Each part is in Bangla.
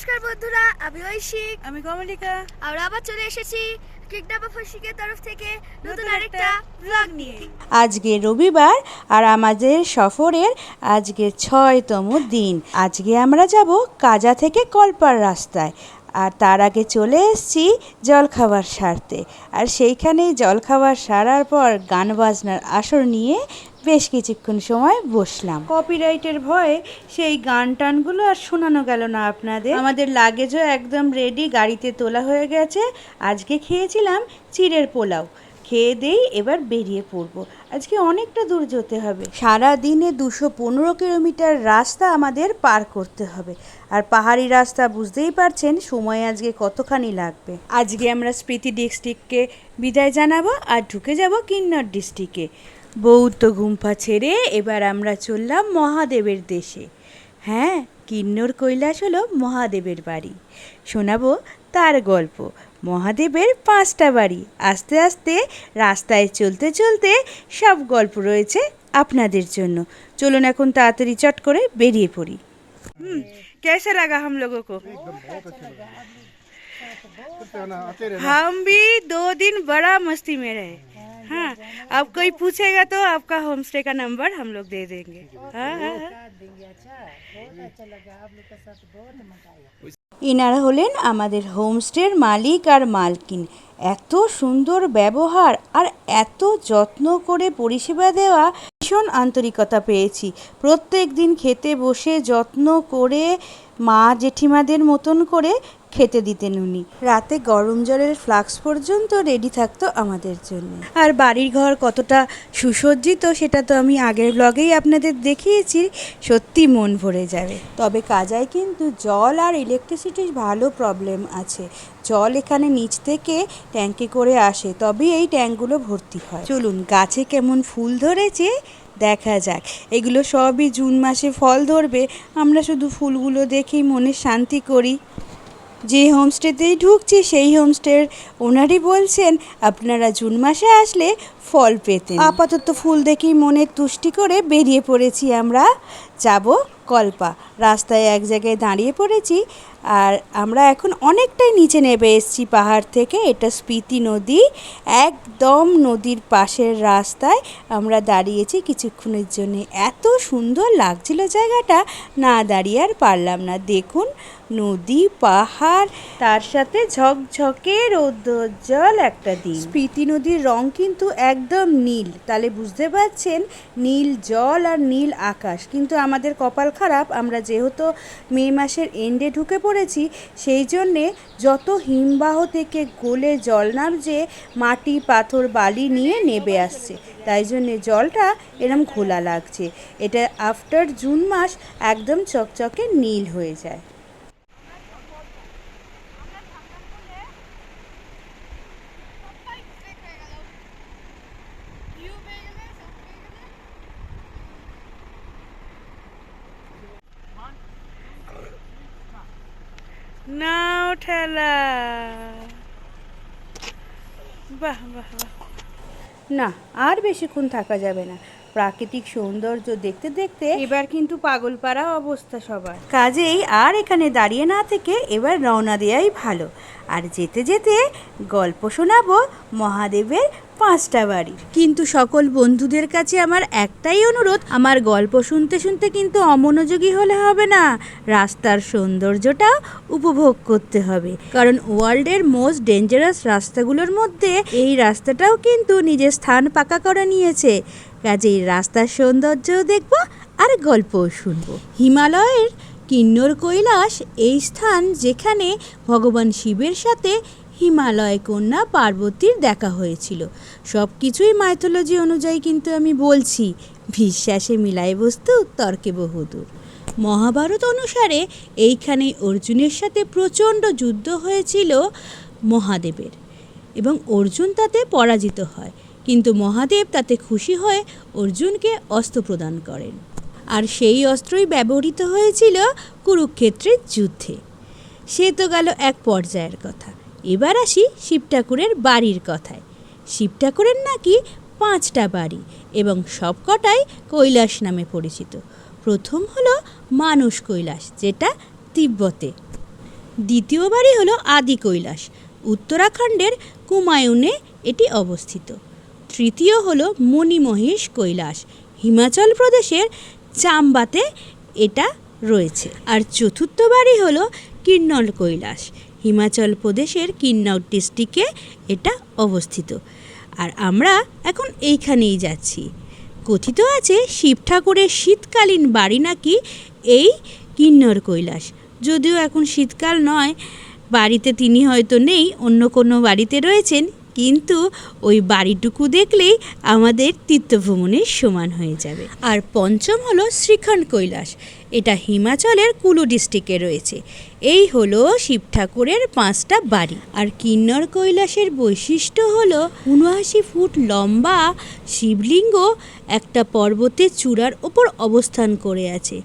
নমস্কার বন্ধুরা আমি ঐশিক। আমি কমলিকা। আমরা আবার চলে এসেছি কিকডাবা ফসিকের তরফ থেকে নতুন নতুন আরেকটা ব্লগ নিয়ে। আজকে রবিবার আর আমাদের সফরের আজকে ছয়তম দিন। আজকে আমরা যাব কাজা থেকে কলপার রাস্তায়। আর তার আগে চলে এসেছি জলখাবার সারতে। আর সেইখানেই জলখাবার সারার পর গান বাজনার আসর নিয়ে বেশ কিছুক্ষণ সময় বসলাম। কপিরাইটের ভয়ে সেই গান টানগুলো আর শোনানো গেল না আপনাদের। আমাদের লাগেজও একদম রেডি গাড়িতে তোলা হয়ে গেছে। আজকে খেয়েছিলাম চিড়ের পোলাও। খেয়ে দেই এবার বেরিয়ে পড়ব। আজকে অনেকটা দূর যেতে হবে। সারা দিনে দুশো পনেরো কিলোমিটার রাস্তা আমাদের পার করতে হবে। আর পাহাড়ি রাস্তা বুঝতেই পারছেন সময় আজকে কতখানি লাগবে। আজকে আমরা স্মৃতি ডিস্ট্রিক্টকে বিদায় জানাব আর ঢুকে যাব কিন্নর ডিস্ট্রিক্টে বৌদ্ধ গুম্ফা ছেড়ে এবার আমরা চললাম মহাদেবের দেশে হ্যাঁ কিন্নর কৈলাস হলো মহাদেবের বাড়ি শোনাবো তার গল্প মহাদেবের পাঁচটা বাড়ি আস্তে আস্তে রাস্তায় চলতে চলতে সব গল্প রয়েছে আপনাদের জন্য চলুন এখন তাড়াতাড়ি চট করে বেরিয়ে পড়ি হুম कैसा लगा हम लोगों को हम भी दो दिन बड़ा मस्ती में रहे हाँ अब कोई पूछेगा तो आपका होम स्टे का नंबर हम लोग दे देंगे हाँ हाँ हाँ। ইনারা হলেন আমাদের হোমস্টের মালিক আর মালকিন এত সুন্দর ব্যবহার আর এত যত্ন করে পরিষেবা দেওয়া ভীষণ আন্তরিকতা পেয়েছি প্রত্যেক দিন খেতে বসে যত্ন করে মা জেঠিমাদের মতন করে খেতে দিতেন উনি। রাতে গরম জলের ফ্লাক্স পর্যন্ত রেডি থাকতো আমাদের জন্য। আর বাড়ির ঘর কতটা সুসজ্জিত সেটা তো আমি আগের ব্লগেই আপনাদের দেখিয়েছি, সত্যি মন ভরে যাবে। তবে কাজায় কিন্তু জল আর ইলেকট্রিসিটির ভালো প্রবলেম আছে। জল এখানে নিচ থেকে ট্যাঙ্কে করে আসে তবে এই ট্যাঙ্কগুলো ভর্তি হয়। চলুন, গাছে কেমন ফুল ধরেছে দেখা যাক। এগুলো সবই জুন মাসে ফল ধরবে। আমরা শুধু ফুলগুলো দেখেই মনে শান্তি করি। যে হোমস্টেতেই ঢুকছি, সেই হোমস্টের ওনারই বলছেন, আপনারা জুন মাসে আসলে ফল পেতেন। আপাতত ফুল দেখেই মনে তুষ্টি করে বেরিয়ে পড়েছি আমরা। যাব কল্পা। রাস্তায় এক জায়গায় দাঁড়িয়ে পড়েছি আর আমরা এখন অনেকটাই নিচে নেমে এসেছি পাহাড় থেকে। এটা স্পিতি নদী। একদম নদীর পাশের রাস্তায় আমরা দাঁড়িয়েছি কিছুক্ষণের জন্য। এত সুন্দর লাগছিল জায়গাটা। না দাঁড়িয়ে আর পারলাম না। দেখুন নদী, পাহাড়, তার সাথে ঝকঝকে রৌদ্রোজ্জ্বল একটা দিন। স্পিতি নদীর রং কিন্তু একদম নীল। তাহলে বুঝতে পারছেন, নীল জল আর নীল আকাশ। কিন্তু আমাদের কপাল খারাপ, আমরা যেহেতু মে মাসের এন্ডে ঢুকে পড়েছি, সেই জন্যে যত হিমবাহ থেকে গলে জল নামছে, মাটি, পাথর, বালি নিয়ে নেবে আসছে। তাই জন্যে জলটা এরম ঘোলা লাগছে। এটা আফটার জুন মাস একদম চকচকে নীল হয়ে যায়। নাও ঠেলা। বাহ বাহ বাহ। না আর বেশিক্ষণ থাকা যাবে না। প্রাকৃতিক সৌন্দর্য দেখতে দেখতে এবার কিন্তু পাগলপাড়া অবস্থা সবার। কাজেই আর এখানে দাঁড়িয়ে না থেকে এবার রওনা দেওয়াই ভালো। আর যেতে যেতে গল্প শোনাবো মহাদেবের পাঁচটা বাড়ির। কিন্তু সকল বন্ধুদের কাছে আমার একটাই অনুরোধ, আমার গল্প শুনতে শুনতে কিন্তু অমনোযোগী হলে হবে না। রাস্তার সৌন্দর্যটা উপভোগ করতে হবে। কারণ ওয়ার্ল্ডের মোস্ট ডেঞ্জারাস রাস্তাগুলোর মধ্যে এই রাস্তাটাও কিন্তু নিজের স্থান পাকা করে নিয়েছে। কাজেই রাস্তার সৌন্দর্যও দেখব আর গল্পও শুনব। হিমালয়ের কিন্নর কৈলাস এই স্থান যেখানে ভগবান শিবের সাথে হিমালয়, কন্যা, পার্বতীর দেখা হয়েছিল। সব কিছুই মাইথোলজি অনুযায়ী কিন্তু আমি বলছি, বিশ্বাসে মিলাই বস্তু, তর্কে বহুদূর। মহাভারত অনুসারে এইখানে অর্জুনের সাথে প্রচণ্ড যুদ্ধ হয়েছিল মহাদেবের এবং অর্জুন তাতে পরাজিত হয়, কিন্তু মহাদেব তাতে খুশি হয়ে অর্জুনকে অস্ত্র প্রদান করেন। আর সেই অস্ত্রই ব্যবহৃত হয়েছিল কুরুক্ষেত্রের যুদ্ধে। সে তো গেল এক পর্যায়ের কথা। এবার আসি শিব ঠাকুরের বাড়ির কথায়। শিব ঠাকুরের নাকি পাঁচটা বাড়ি এবং সবকটাই কৈলাস নামে পরিচিত। প্রথম হলো মানস কৈলাস, যেটা তিব্বতে। দ্বিতীয় বাড়ি হলো আদি কৈলাস, উত্তরাখণ্ডের কুমায়ুনে এটি অবস্থিত। তৃতীয় হলো মণিমহিষ কৈলাস, হিমাচল প্রদেশের চাম্বাতে এটা রয়েছে। আর চতুর্থ বাড়ি হলো কিন্নল কৈলাস হিমাচল প্রদেশের কিন্নর ডিস্ট্রিক্টে এটা অবস্থিত। আর আমরা এখন এইখানেই যাচ্ছি। কথিত আছে শিব ঠাকুরের শীতকালীন বাড়ি নাকি এই কিন্নর কৈলাস। যদিও এখন শীতকাল নয়, বাড়িতে তিনি হয়তো নেই, অন্য কোনো বাড়িতে রয়েছেন, কিন্তু ওই বাড়িটুকু দেখলেই আমাদের তীর্থভ্রমণের সমান হয়ে যাবে। আর পঞ্চম হলো শ্রীখণ্ড কৈলাস। এটা হিমাচলের কুলু ডিস্ট্রিক্টে রয়েছে। এই হলো শিব ঠাকুরের পাঁচটা বাড়ি। আর কিন্নর কৈলাসের বৈশিষ্ট্য হলো উনআশি ফুট লম্বা শিবলিঙ্গ একটা পর্বতের চূড়ার ওপর অবস্থান করে আছে।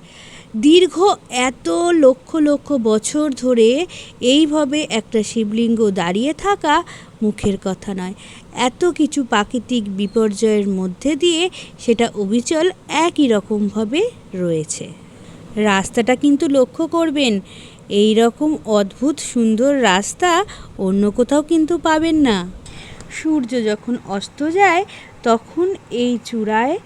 দীর্ঘ এত লক্ষ লক্ষ বছর ধরে এইভাবে একটা শিবলিঙ্গ দাঁড়িয়ে থাকা মুখের কথা নয়। এত কিছু প্রাকৃতিক বিপর্যয়ের মধ্যে দিয়ে সেটা অবিচল একই রকমভাবে রয়েছে। রাস্তাটা কিন্তু লক্ষ্য করবেন। এই রকম অদ্ভুত সুন্দর রাস্তা অন্য কোথাও কিন্তু পাবেন না। সূর্য যখন অস্ত যায়, তখন এই চূড়ায়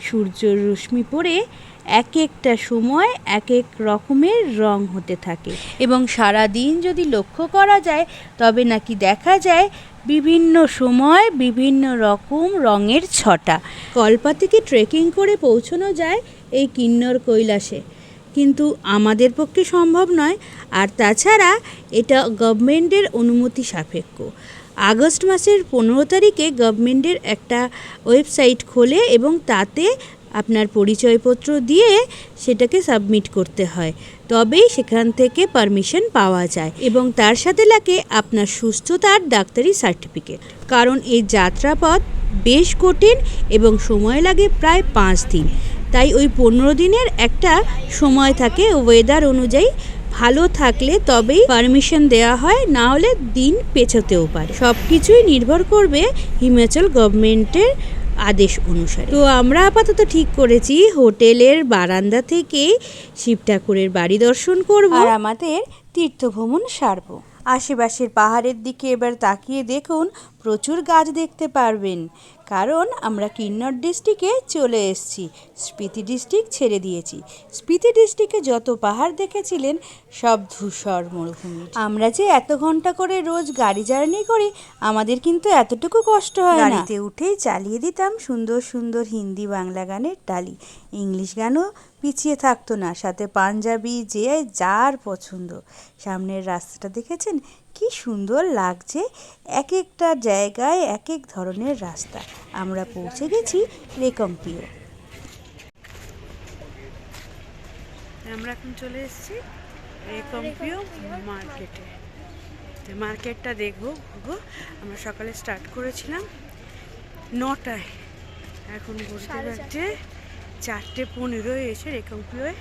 সূর্যর রশ্মি পড়ে এক একটা সময় এক এক রকমের রং হতে থাকে এবং সারা দিন যদি লক্ষ্য করা যায়, তবে নাকি দেখা যায় বিভিন্ন সময় বিভিন্ন রকম রঙের ছটা। কল্পা থেকে ট্রেকিং করে পৌঁছানো যায় এই কিন্নর কৈলাসে। কিন্তু আমাদের পক্ষে সম্ভব নয়। আর তাছাড়া এটা গভর্নমেন্টের অনুমতি সাপেক্ষ। আগস্ট মাসের পনেরো তারিখে গভর্নমেন্টের একটা ওয়েবসাইট খোলে এবং তাতে আপনার পরিচয়পত্র দিয়ে সেটাকে সাবমিট করতে হয়। তবেই সেখান থেকে পারমিশন পাওয়া যায় এবং তার সাথে লাগে আপনার সুস্থতার ডাক্তারি সার্টিফিকেট। কারণ এই যাত্রাপথ বেশ কঠিন এবং সময় লাগে প্রায় পাঁচ দিন। তাই ওই পনেরো দিনের একটা সময় থাকে ওয়েদার অনুযায়ী। ভালো থাকলে তবেই পারমিশন দেওয়া হয়, না হলে দিন পেছোতেও পারে। সব কিছুই নির্ভর করবে হিমাচল গভর্নমেন্টের আদেশ অনুসারে। তো আমরা আপাতত ঠিক করেছি, হোটেলের বারান্দা থেকে শিব ঠাকুরের বাড়ি দর্শন করব। আর আমাদের তীর্থভ্রমণ সারবো। আশেপাশের পাহাড়ের দিকে এবার তাকিয়ে দেখুন, প্রচুর গাছ দেখতে পারবেন। কারণ আমরা কিন্নর ডিস্ট্রিক্টে চলে এসেছি, স্পিতি ডিস্ট্রিক্ট ছেড়ে দিয়েছি। স্পিতি ডিস্ট্রিক্টে যত পাহাড় দেখেছিলেন, সব ধূসর মরুভূমি আমরা যে এত ঘণ্টা করে রোজ গাড়ি জার্নি করি, আমাদের কিন্তু এতটুকু কষ্ট হয় গাড়িতে উঠেই চালিয়ে দিতাম সুন্দর সুন্দর হিন্দি বাংলা গানের টালি। ইংলিশ গানও পিছিয়ে থাকতো না, সাথে পাঞ্জাবি, যে যার পছন্দ। সামনের রাস্তাটা দেখেছেন? কি সুন্দর লাগছে। এক একটা জায়গায় এক এক ধরনের রাস্তা। আমরা পৌঁছে গেছি রেকম্পিও। আমরা এখন চলে এসেছি রেকম্পিও মার্কেটে। তো মার্কেটটা দেখব ঘুরবো। আমরা সকালে স্টার্ট করেছিলাম নটায়। এখন ঘুরতে পারছে চারটে পনেরো এসে রেকম্পিওয়ে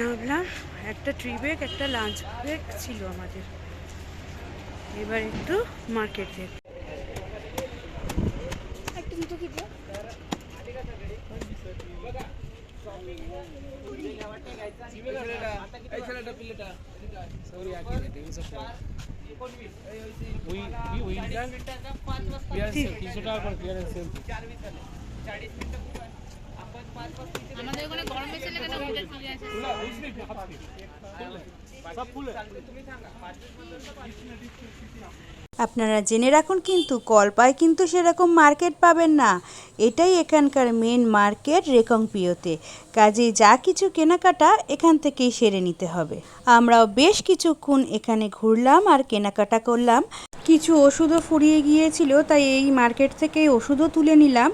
নামলাম। একটা ট্রি ব্রেক একটা লাঞ্চ ব্রেক ছিল আমাদের। এবার একটু মার্কেট করে আমাদের ওখানে গরমের ছেলে কেন আপনারা জেনে রাখুন কিন্তু কল্পায় কিন্তু সেরকম মার্কেট পাবেন না। এটাই এখানকার মেন মার্কেট রেকংপিওতে কাজে যা কিছু কেনাকাটা এখান থেকেই সেরে নিতে হবে। আমরাও বেশ কিছুক্ষণ এখানে ঘুরলাম আর কেনাকাটা করলাম। কিছু ওষুধও ফুরিয়ে গিয়েছিল, তাই এই মার্কেট থেকে ওষুধও তুলে নিলাম।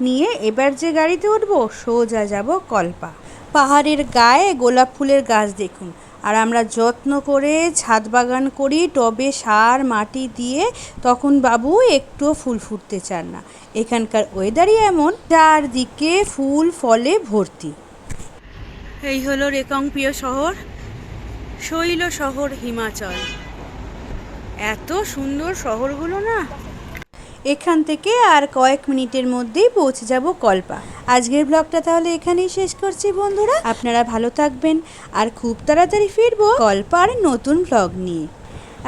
নিয়ে এবার যে গাড়িতে উঠবো, সোজা যাব কল্পা। পাহাড়ের গায়ে গোলাপ ফুলের গাছ দেখুন। আর আমরা যত্ন করে ছাদ বাগান করি, টবে সার, মাটি দিয়ে। তখন বাবু একটুও ফুল ফুটতে চান না। এখানকার ওয়েদারই এমন, চারদিকে ফুল ফলে ভর্তি। এই হলো রেকংপিও শহর, শৈল শহর হিমাচল। এত সুন্দর শহরগুলো না এখান থেকে আর কয়েক মিনিটের মধ্যেই পৌঁছে যাব কল্পা। আজকের ব্লগটা তাহলে এখানেই শেষ করছি বন্ধুরা। আপনারা ভালো থাকবেন আর খুব তাড়াতাড়ি ফিরবো কল্পার নতুন ব্লগ নিয়ে।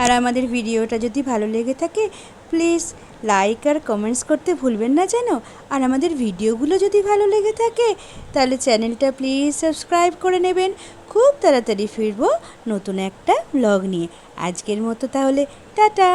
আর আমাদের ভিডিওটা যদি ভালো লেগে থাকে, প্লিজ লাইক আর কমেন্টস করতে ভুলবেন না যেন। আর আমাদের ভিডিওগুলো যদি ভালো লেগে থাকে, তাহলে চ্যানেলটা প্লিজ সাবস্ক্রাইব করে নেবেন। খুব তাড়াতাড়ি ফিরবো নতুন একটা ব্লগ নিয়ে। আজকের মতো তাহলে, টাটা!